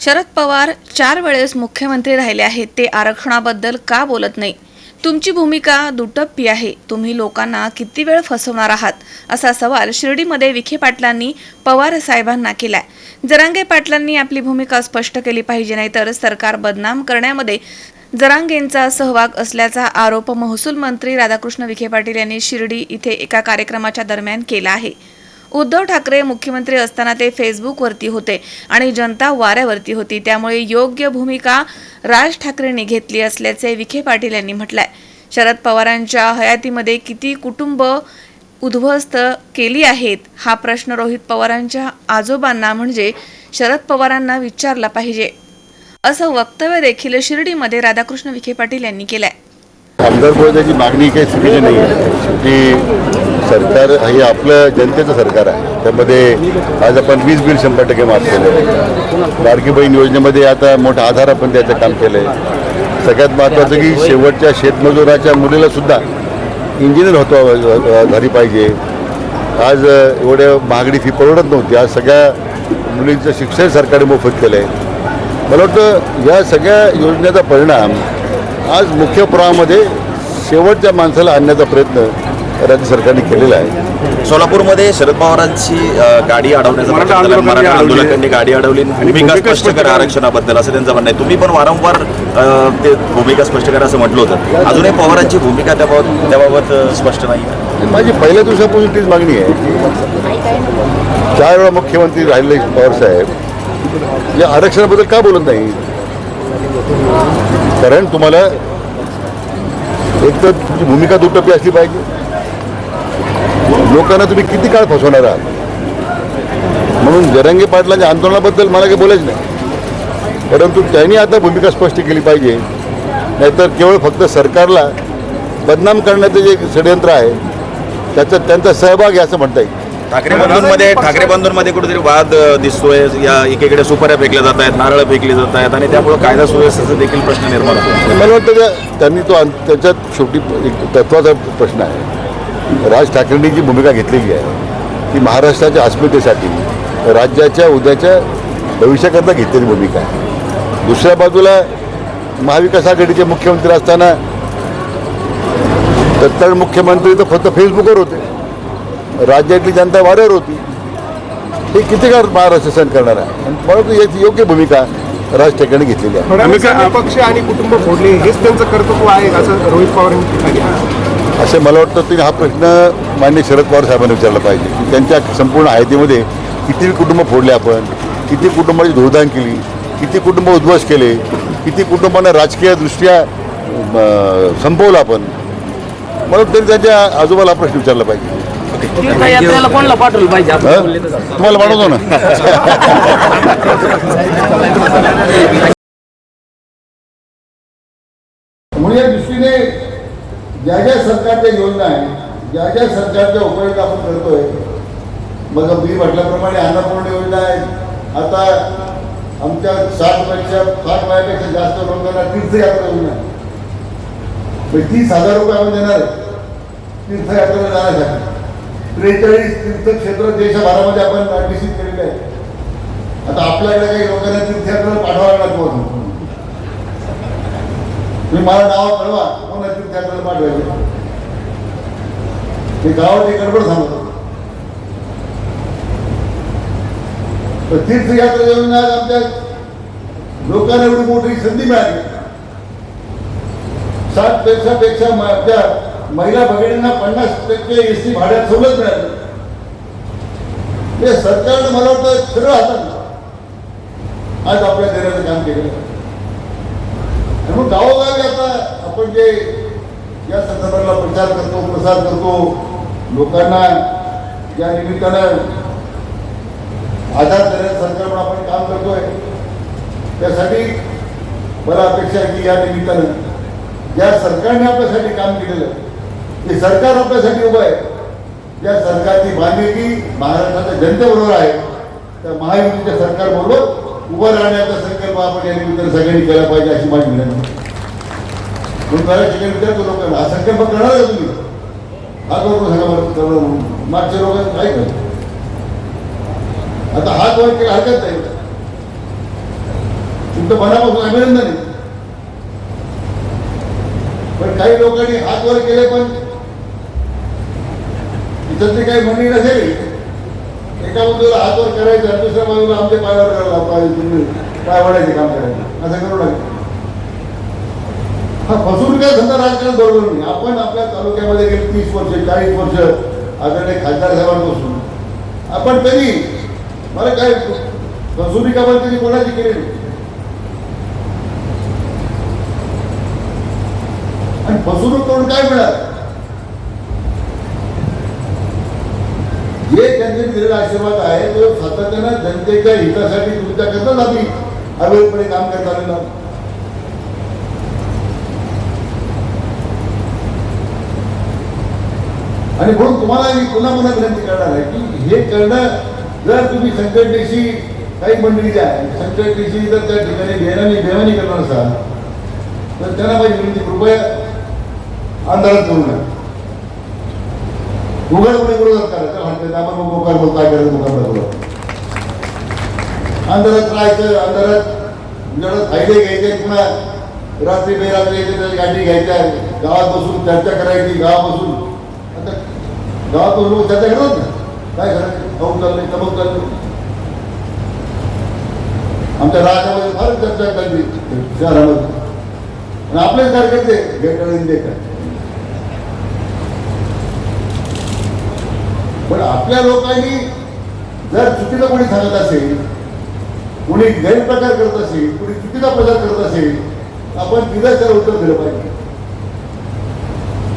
शरद पवार चार वेळेस मुख्यमंत्री राहिले आहेत. ते आरक्षणाबद्दल का बोलत नाही? तुमची भूमिका दुटप्पी आहे. तुम्ही लोकांना किती वेळ फसवणार आहात? असा सवाल शिर्डीमध्ये विखे पाटलांनी पवार साहेबांना केलाय. जरांगे पाटलांनी आपली भूमिका स्पष्ट केली पाहिजे नाहीतर सरकार बदनाम करण्यामध्ये जरांगेंचा सहभाग असल्याचा आरोप महसूल मंत्री राधाकृष्ण विखे पाटील यांनी शिर्डी इथे एका कार्यक्रमाच्या दरम्यान केला आहे. उद्धव ठाकरे मुख्यमंत्री असताना ते फेसबुकवरती होते आणि जनता वाऱ्यावरती होती. त्यामुळे योग्य भूमिका राज ठाकरेंनी घेतली असल्याचे विखे पाटील यांनी म्हटलंय. शरद पवारांच्या हयातीमध्ये किती कुटुंब उद्ध्वस्त केली आहेत हा प्रश्न रोहित पवारांच्या आजोबांना म्हणजे शरद पवारांना विचारला पाहिजे. असं वक्तव्य देखील शिर्डीमध्ये राधाकृष्ण विखे पाटील यांनी केलंय. आमदार बोलण्याची मागणी काही चुकीची नाही आहे सरकार हे आपलं जनतेचं सरकार आहे. त्यामध्ये आज आपण वीज बिल शंभर टक्के माफ केलं आहे लाडकी बहीण योजनेमध्ये आता मोठा आधार आपण त्याचं काम केलं आहे सगळ्यात महत्त्वाचं की शेवटच्या शेतमजुराच्या मुलीला सुद्धा इंजिनियर होतो झाली पाहिजे. आज एवढ्या महागडी फी परवडत नव्हती. आज सगळ्या मुलींचं शिक्षण सरकारने मोफत केलं आहे मला वाटतं या सगळ्या योजनेचा परिणाम आज मुख्य प्रवाहामध्ये शेवटच्या माणसाला आणण्याचा प्रयत्न राज्य सरकारने केलेला आहे. सोलापूरमध्ये शरद पवारांची गाडी अडवण्याचा मराठा. आंदोलकांनी गाडी अडवली. भूमिका भूमिका स्पष्ट करा आरक्षणाबद्दल असं त्यांचं म्हणणं आहे. तुम्ही पण वारंवार ते भूमिका स्पष्ट करा असं म्हटलं होतं. अजूनही पवारांची भूमिका त्याबाबत त्याबाबत स्पष्ट नाही माझी पहिल्या दिवसापासून तीच मागणी आहे. चार वेळा मुख्यमंत्री राहिले पवार साहेब. या आरक्षणाबद्दल का बोलत नाही? कारण तुम्हाला एक तर तुमची भूमिका दुटप्पी असली पाहिजे. लोकांना तुम्ही किती काळ फसवणार आहात? म्हणून जरंगे पाटलांच्या आंदोलनाबद्दल मला काही बोलायचं नाही. परंतु त्यांनी आता भूमिका स्पष्ट केली पाहिजे. नाहीतर केवळ फक्त सरकारला बदनाम करण्याचं जे षडयंत्र आहे त्याच्यात त्यांचा सहभाग आहे असं म्हणता येईल. ठाकरे बंधूंमध्ये ठाकरे बंधूंमध्ये कुठेतरी वाद दिसतोय. या एकीकडे सुपाऱ्या फेकल्या जात आहेत नारळ फेकली जात आहेत आणि त्यामुळे कायदा सुव्यवस्थेचा देखील प्रश्न निर्माण होतो. मला वाटतं त्या त्यांनी तो त्याच्यात शेवटी एक तत्वाचा प्रश्न आहे. राज ठाकरेंनी जी भूमिका घेतलेली आहे ती महाराष्ट्राच्या अस्मितेसाठी राज्याच्या उद्याच्या भविष्याकरता घेतलेली भूमिका आहे. दुसऱ्या बाजूला महाविकास आघाडीचे मुख्यमंत्री असताना तत्काळ मुख्यमंत्री तर फक्त फेसबुकवर होते. राज्यातली जनता वाऱ्यावर होती. हे किती काळ महाराष्ट्र सहन करणार आहे? आणि वाटतं याची योग्य भूमिका राज ठाकरेंनी घेतलेली आहे. पक्ष आणि कुटुंब फोडले हेच त्यांचं कर्तृत्व आहे असं रोहित पवारांनी सांगितलं असे मला वाटतं की हा प्रश्न मान्य शरद पवार साहेबांनी विचारला पाहिजे की त्यांच्या संपूर्ण हयातीमध्ये किती कुटुंब फोडले आपण किती कुटुंबाची धुळदाण केली किती कुटुंब उद्ध्वस्त केले किती कुटुंबांना राजकीयदृष्ट्या संपवलं आपण? मला वाटतं त्यांनी त्यांच्या आजोबाला हा प्रश्न विचारला पाहिजे. कोणाला पाठवलं. तुम्हाला बनवतो ना? म्हणून या दृष्टीने ज्या ज्या सरकारच्या योजना आहेत ज्या ज्या सरकारच्या उपयोग आपण करतोय मग मी म्हटल्याप्रमाणे अन्नपूर्ण योजना आहे. आता आमच्या सात पेक्षा साठ वयापेक्षा जास्त लोकांना तीर्थयात्रा योजना आहे म्हणजे तीस हजार रुपये आपण देणार आहे तीर्थयात्रेला जाण्यासाठी. त्रेचाळीस तीर्थक्षेत्र देशभरामध्ये आपण ऍडमिशन केलेले आहे आता आपल्याकडे काही लोकांना तीर्थयात्रेला पाठवावं लागतं तुम्ही मला नाव कळवा. कोणा पाठवायचे. ते गावात एक गडबड झालं. तर तीर्थयात्रा योजना आज आमच्या लोकांना एवढी मोठी संधी मिळाली. सात पेक्षा पेक्षा आमच्या महिला भगिनींना पन्नास टक्के एस टी भाड्यात सवलत मिळाली. हे सरकारनं मला वाटतं सरळ हातात आज आपल्या देण्याचं काम केलं. आहे मग गावोगावी आता आपण जे या संदर्भातला प्रचार करतो प्रसार करतो. लोकांना या निमित्तानं आधार देण्यासंदर्भात आपण काम करतोय. त्यासाठी मला अपेक्षा आहे की या निमित्तानं ज्या सरकारने आपल्यासाठी काम केलेलं ते सरकार आपल्यासाठी उभं आहे. ज्या सरकारची बांधिलकी महाराष्ट्राच्या जनतेबरोबर आहे त्या महायुतीच्या सरकारबरोबर उभं राहण्याचा संकल्प आपण या निमित्तानं सगळ्यांनी केला पाहिजे अशी माझी विनंती म्हणून मला ठिकाणी विचारतो लोकांना हा करणार का तुम्ही. हात वर सांगा बरं मागच्या लोक काय करत आता हात वर केला हरकत नाही. तुमचं मनापासून अभिनंदन आहे. पण काही लोकांनी हात वर केले पण तिथं ते काही म्हणणी नसेल. एका बाजूला हात वर करायचं दुसऱ्या बाजूला आमच्या पायावर करायला पाहिजे तुम्ही पाय वाढायचे काम करायचं असं करू नका. हा फसवणुकीचा धंदा राजकारण बरोबर नाही. आपण आपल्या तालुक्यामध्ये गेले तीस वर्ष चाळीस वर्ष आदरणीय खासदार साहेबांपासून. आपण कधी मला काय फसवणुकीवर कधी कोणाची केली नाही? आणि फसवणूक करून काय मिळाल? जे त्यांनी दिलेला आशीर्वाद आहे तो सातत्यानं जनतेच्या हितासाठी तुमच्याकरताच आम्ही अवेळपणे काम करत आलेलो आहोत. आणि म्हणून तुम्हाला मी पुन्हा पुन्हा विनंती करणार आहे की हे करणं जर तुम्ही संकटदेशी काही मंडळी द्या आहे संकटदेशी जर त्या ठिकाणी बेनामी बेमानी करणार असाल तर त्यांना माझी विनंती कृपया अंधारात करू नका. उघडपणे विरोधात करायचं म्हणतात आपण मग मोकार बोल काय करायचं मोकार बोल अंधारात राहायचं अंधारात जरा फायदे घ्यायचे पुन्हा रात्री बेरात्री यायचे त्याची गाडी घ्यायच्या गावात बसून चर्चा करायची गावात बसून गावात लोक चर्चा करतात ना? काय करायचं पाऊस चालले तबक चालले. आमच्या राजामध्ये फार चर्चा चालली शहरामध्ये. आणि आपलेच कार्यकर्ते गेटकडे काय? पण आपल्या लोकांनी जर चुकीचं कोणी सांगत असेल कोणी गैरप्रकार करत असेल कोणी चुकीचा प्रचार करत असेल आपण तिला त्याला उत्तर दिलं पाहिजे.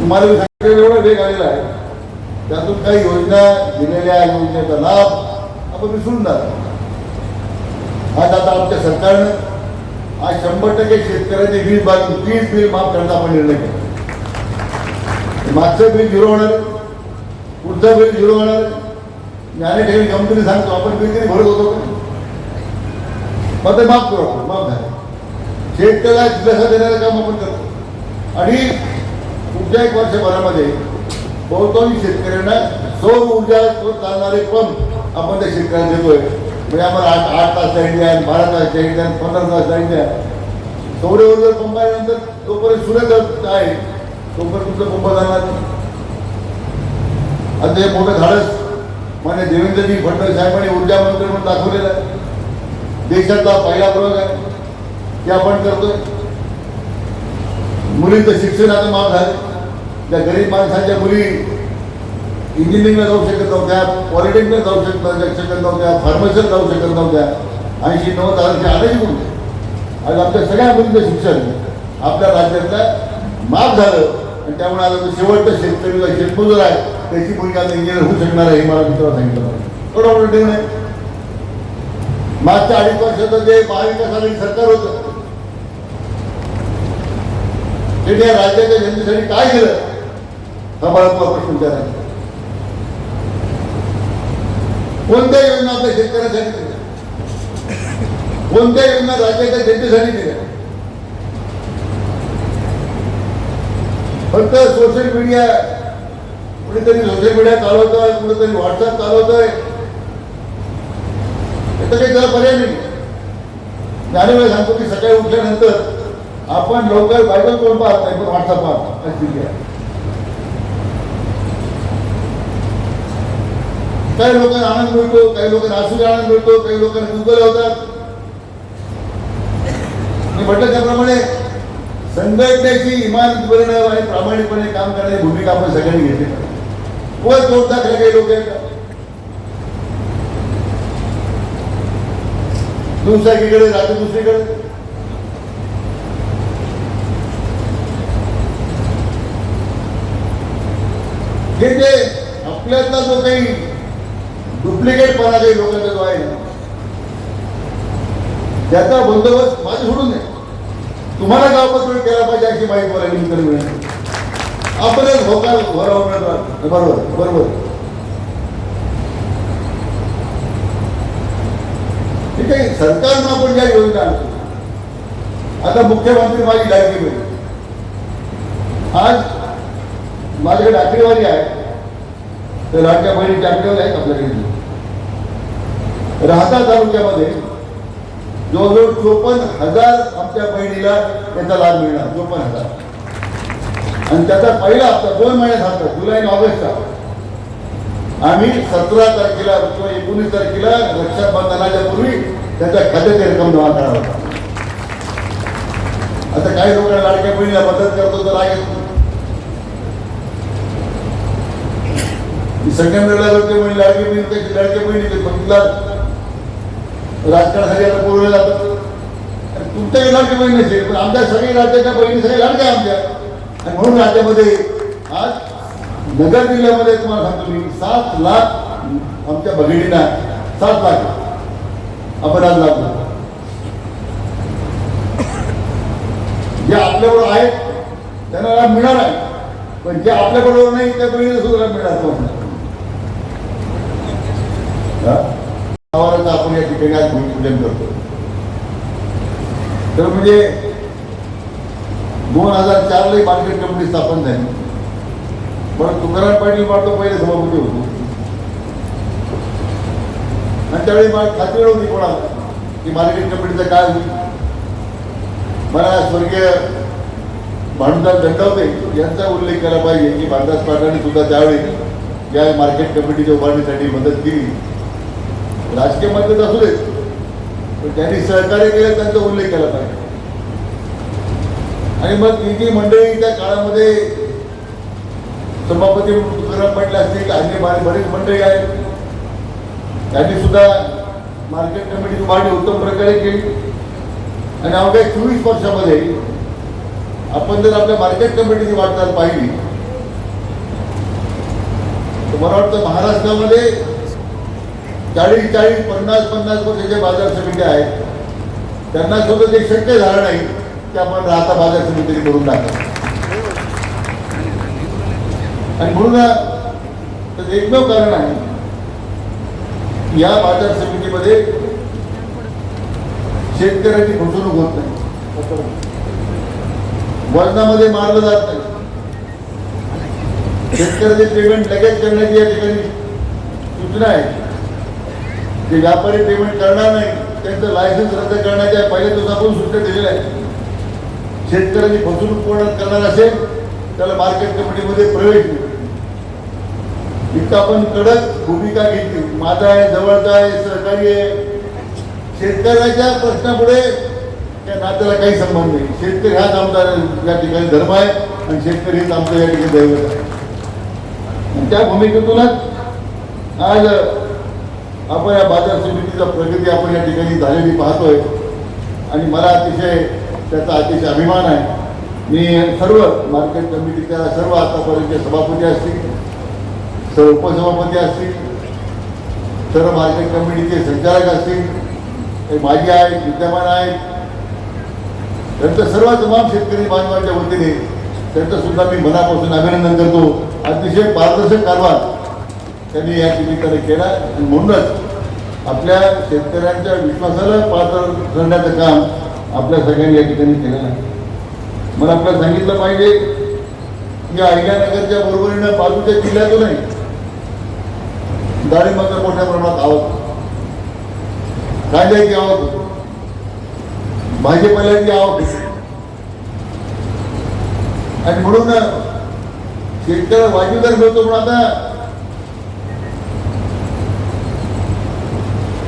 तुम्हाला एवढा वेग आलेला आहे त्यातून काही योजना दिलेल्या योजनेचा लाभ आपण विसरून जातो आज आता आमच्या सरकारनं आज शंभर टक्के शेतकऱ्याचे वीज बाजू वीज बिल माफ करण्याचा आपण निर्णय केला मागचं बिल झिरो होणार पुढचं बिल झिरो होणार मी अनेक ठिकाणी कंपनी सांगतो आपण बिल तरी भरत होतो? मग ते माफ करू माफ झालं. शेतकऱ्याला दिलासा देणारं काम आपण करतो. आणि पुढच्या एक वर्षभरामध्ये बहुतांश शेतकऱ्यांना सौर ऊर्जा चालणारे पंप आपण त्या शेतकऱ्यांना देतोय. म्हणजे आम्हाला आठ आठ तास लाइट द्या बारा तास लाइट द्या पंधरा तास लाइट द्या. सौर ऊर्जा पंप आल्यानंतर तोपर्यंत सूर्य आहे. तोपर्यंत तुमचा पंप जाणार? आता हे मोठं झाडच मान्य देवेंद्रजी फडणवीस साहेबांनी ऊर्जा मंत्री म्हणून दाखवलेलं आहे. देशातला पहिला प्रयोग आहे. ते आपण करतोय. मुलींचं शिक्षण आता माफ झालं. त्या गरीब माणसांच्या मुली इंजिनिअरिंगला जाऊ शकत नव्हत्या पॉलिटेक्निकला जाऊ शकत शकत नव्हत्या फार्मसीला जाऊ शकत नव्हत्या. ऐंशी नव्वद हजारची आणायची मुली आज आमच्या सगळ्या मुलींचं शिक्षण आपल्या राज्यातलं माफ झालं. आणि त्यामुळे आता शेवटचं शेतकरीला शेतकरी शेतमजूर आहे. त्याची मुलगी आता इंजिनियर होऊ शकणार आहे हे मला मित्राला सांगितलं थोडं मोठं ठेवून मागच्या अडीच वर्षाचं जे महाविकास आघाडी सरकार होतं ते या राज्याच्या जनतेसाठी काय केलं? हा मला तुम्हाला प्रश्न विचारायचा कोणत्या योजना आपल्या शेतकऱ्यासाठी दिल्या कोणत्या योजना राज्याच्या जनतेसाठी दिल्या फक्त सोशल मीडिया कुठेतरी सोशल मीडिया चालवतोय कुठेतरी व्हॉट्सअप चालवतोय. तर काही त्याला पर्याय नाही ज्ञानेवेळी सांगतो की सकाळी उठल्यानंतर आपण लवकर बायबल कोण पाहत नाही पण व्हॉट्सअप पाहतो अशी आहे? काही लोकांना आनंद मिळतो काही लोकांना आसुरी आनंद मिळतो काही लोकांना गुगल होतात मी म्हटलं त्याप्रमाणे संघटनेची इमान इमानतपणे आणि प्रामाणिकपणे काम करण्याची भूमिका आपण सगळ्यांनी घेतली पाहिजे. वर तोड दाखल काही लोक आहेत एकीकडे रात्री दुसरीकडे. हे जे आपल्यातला जो काही डुप्लिकेटपणा काही लोकांचा जो आहे ना, त्याचा बंदोबस्त माझं सोडून नये तुम्हाला गावपत्र केला पाहिजे अशी माहिती मला निमित्ताने मिळाली. आपणच होकार बरोबर बरोबर बरोबर. ठीक आहे काही सरकारनं आपण ज्या योजना आणतो आता मुख्यमंत्री माझी लाडकी मिळेल आज माझ्याकडे आकडेवारी आहे. तर लाडक्या बहिणी आकडेवारी आहेत आपल्याकडे राहता तालुक्यामध्ये जवळजवळ चोपन्न हजार आमच्या बहिणीला त्याचा लाभ मिळणार चोपन्न हजार. आणि त्याचा पहिला हप्ता दोन महिन्यात हप्ता जुलै आणि ऑगस्टचा. आम्ही सतरा तारखेला किंवा एकोणीस तारखेला रक्षाबंधनाच्या पूर्वी त्याच्या खात्याची रक्कम जमा करणार होता आता काही लोकांना लाडक्या बहिणीला मदत करतो तर लागेल. संगमनेरला लाडके बहिणी लाडकी बहिणी त्याची लाडके बहिणी ते बघितला? राजकारणासाठी आता बोलवलं जातं. आणि तुमच्याही लाडकी बहीण नसेल पण आमच्या सगळी राज्याच्या बहिणी सगळ्या लाडक्या आमच्या. आणि म्हणून राज्यामध्ये आज नगर जिल्ह्यामध्ये तुम्हाला सांगतो मी सात लाख आमच्या भगिनींना सात लाख आपण आज लाभ देतो. जे आपल्याबरोबर आहेत त्यांना लाभ मिळणार आहे. पण जे आपल्याबरोबर नाही त्या बहिणीला सुद्धा लाभ मिळणार नाही. आपण या ठिकाणी आज भूमिपूजन करतो. तर म्हणजे दोन हजार चारला मार्केट कमिटी स्थापन झाली. पण तुकाराम पाटील पाटो पहिले सभापती होतो. आणि त्यावेळी मला खात्री होती कोणाला की मार्केट कमिटीचं काय होईल. मला स्वर्गीय भानुदास दंडवते यांचा उल्लेख केला पाहिजे की भानुदास पाटलांनी सुद्धा त्यावेळी या मार्केट कमिटीच्या उभारणीसाठी मदत केली. राजकीय मतभेद असू देत पण त्यांनी सहकार्य केलं त्यांचा उल्लेख केला पाहिजे. आणि मग ही जी मंडळी त्या काळामध्ये सभापती तुकाराम पाटील असतील अन्य बा- मंडळी आहेत. त्यांनी सुद्धा मार्केट कमिटी उभारणी उत्तम प्रकारे केली. आणि अवघ्या चोवीस वर्षामध्ये आपण जर आपल्या मार्केट कमिटीची वाटचाल पाहिली तर मला वाटतं महाराष्ट्रामध्ये चाळीस चाळीस पन्नास पन्नास वर्षाच्या बाजार समित्या आहेत त्यांना सुद्धा ते शक्य झालं नाही की आपण राहता बाजार समिती करून टाकतो आणि म्हणून त्याचं एकमेव कारण आहे या बाजार समितीमध्ये शेतकऱ्यांची फसवणूक होत नाही. वजनामध्ये मारलं जात नाही. शेतकऱ्याचे पेमेंट लगेच करण्याची या ठिकाणी सूचना आहे. जे व्यापारी पेमेंट करणार नाही. त्यांचं लायसन्स रद्द करण्याच्या पहिल्या दिवसापासून सुट्ट्या दिलेल्या आहे शेतकऱ्यांनी फसवणूक पूर्ण करणार असेल त्याला मार्केट कमिटीमध्ये प्रवेश मिळतो इतकं आपण कडक भूमिका घेतली. माझा आहे जवळचा आहे सहकारी आहे. शेतकऱ्याच्या प्रश्नापुढे त्या नात्याला काही संबंध नाही. शेतकरी हाच आमचा या ठिकाणी धर्म आहे आणि शेतकरी हेच आमचं या ठिकाणी दैवत आहे. त्या भूमिकेतूनच आज आपण या बाजार समितीचा प्रगती आपण या ठिकाणी झालेली पाहतोय. आणि मला अतिशय त्याचा अतिशय अभिमान आहे. मी सर्व मार्केट कमिटीच्या सर्व आतापर्यंतचे सभापती असतील सर्व उपसभापती असतील सर्व मार्केट कमिटीचे संचालक असतील हे माजी आहेत विद्यमान आहेत त्यांचं सर्व तमाम शेतकरी बांधवांच्या वतीने त्यांचं सुद्धा मी मनापासून अभिनंदन करतो. अतिशय पारदर्शक कारभार त्यांनी या निमित्ताने केला. आणि म्हणूनच आपल्या शेतकऱ्यांच्या विश्वासाला पात्र करण्याचं काम आपल्या सगळ्यांनी या ठिकाणी केलेलं आहे. मला आपल्याला सांगितलं पाहिजे की अहिल्यानगरच्या बरोबरीनं बाजूच्या जिल्ह्यातूनही डाळिंबाचा मोठ्या प्रमाणात आवक कांद्याची आवक भाजीपाल्याची आवक आणि म्हणून शेतकऱ्या वाजवी दर मिळतो पण आता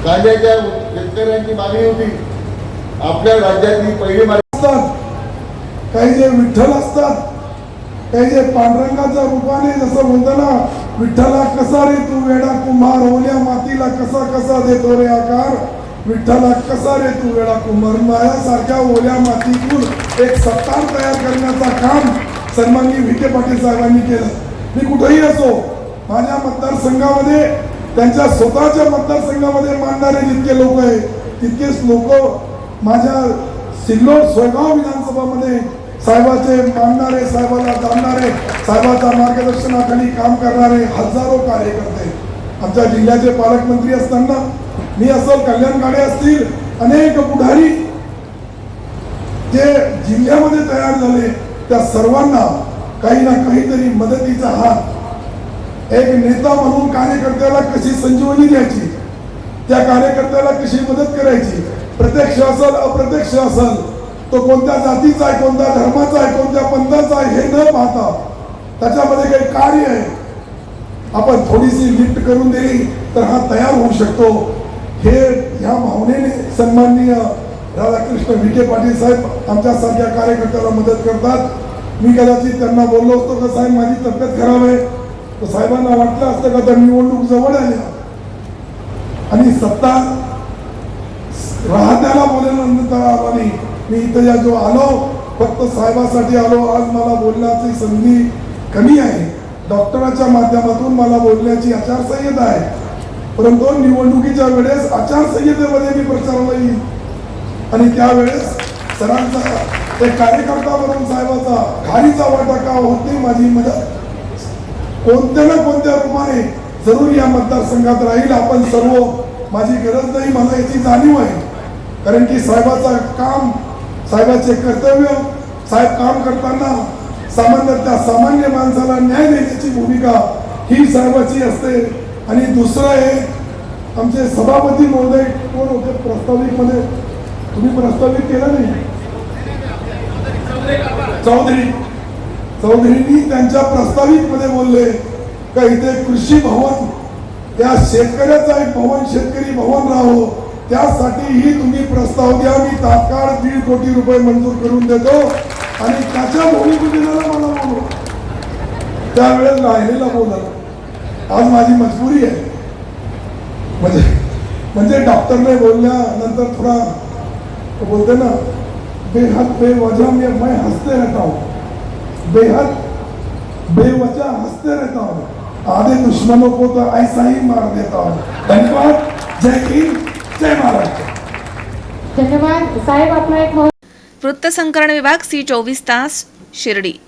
कांद्याच्या शेतकऱ्यांची मागणी होती. आपल्या राज्यातली पहिली मागणी असतात. काही जे विठ्ठल असतात काही जे पांडुरंगाच्या रूपाने जसं म्हणतो ना विठ्ठला कसा रे तू वेडा कुंभार ओल्या मातीला कसा कसा देतो रे आकार? विठ्ठला कसा रे तू वेडा कुंभार? माझ्यासारख्या ओल्या मातीतून एक सत्तार तयार करण्याचा काम सन्माननीय विखे पाटील साहेबांनी केलं. मी कुठेही असो माझ्या मतदारसंघामध्ये त्यांच्या स्वतःच्या मतदारसंघामध्ये मांडणारे जितके लोक आहेत तितकेच लोक माझ्या सिल्लोड सोयगाव विधानसभामध्ये साहेबाचे मानणारे साहेबाला जाणणारे साहेबाच्या मार्गदर्शनाखाली काम करणारे हजारो कार्यकर्ते आमच्या जिल्ह्याचे पालकमंत्री असताना मी असल कल्याण गाडे असतील अनेक पुढारी जे जिल्ह्यामध्ये तयार झाले त्या सर्वांना काही ना काहीतरी मदतीचा हात एक नेता म्हणून कार्यकर्त्याला कशी संजीवनी द्यायची? त्या कार्यकर्त्याला कशी मदत करायची? प्रत्यक्ष असल अप्रत्यक्ष असल तो कोणत्या जातीचा आहे कोणत्या धर्माचा आहे कोणत्या पंथाचा आहे हे न पाहता त्याच्यामध्ये काही कार्य आहे. आपण थोडीशी लिफ्ट करून दिली तर हा तयार होऊ शकतो. हे ह्या भावनेने सन्माननीय राधाकृष्ण विखे पाटील साहेब आमच्यासारख्या कार्यकर्त्याला मदत करतात. मी कदाचित त्यांना बोललो होतो का साहेब? माझी तब्येत खराब आहे. तर साहेबांना वाटलं असतं का तर निवडणूक जवळ आल्या. आणि सत्ता राहत्याला बोलल्यानंतर आणि मी इथं या जो आलो फक्त साहेबासाठी आलो आज मला बोलण्याची संधी कमी आहे. डॉक्टराच्या माध्यमातून मला बोलण्याची आचारसंहिता आहे. परंतु निवडणुकीच्या वेळेस आचारसंहितेमध्ये मी प्रचाराला येईल आणि त्यावेळेस सरांचा एक कार्यकर्ता म्हणून साहेबाचा घारीचा वाटा का होते माझी मदत कोणत्या ना कोणत्या रूपाने जरूर या मतदारसंघात राहील आपण सर्व माझी गरज नाही मला याची जाणीव आहे. कारण की साहेबाचा काम साहेबाचे कर्तव्य साहेब काम करताना सामान्यतः सामान्य माणसाला न्याय देण्याची भूमिका ही साहेबाची असते. आणि दुसरं एक आमचे सभापती महोदय कोण होते प्रस्ताविकमध्ये? तुम्ही प्रस्तावित केलं नाही? चौधरी. चौधरींनी त्यांच्या प्रस्तावित मध्ये बोलले का इथे कृषी भवन त्या शेतकऱ्याचा एक भवन शेतकरी भवन राहो. त्यासाठीही तुम्ही प्रस्ताव द्या. मी तात्काळ दीड कोटी रुपये मंजूर करून देतो. आणि त्याच्या भूमिपूजनाला मला बोलू त्यावेळेस राहिलेला बोलत. आज माझी मजबुरी आहे. म्हणजे म्हणजे डॉक्टरने बोलल्यानंतर थोडा बोलते ना बेहद बेवजा मी मैं हंसते रहता हूँ. बेहद बेवजह हंसते रहता हूँ। आधे दुश्मनों को तो ऐसा ही मार देता हूँ। धन्यवाद। जय हिंद। जय महाराष्ट्र। धन्यवाद। साहेब आपला एक महत्त्व वृत्तसंकलन विभाग सी चोवीस तास शिर्डी।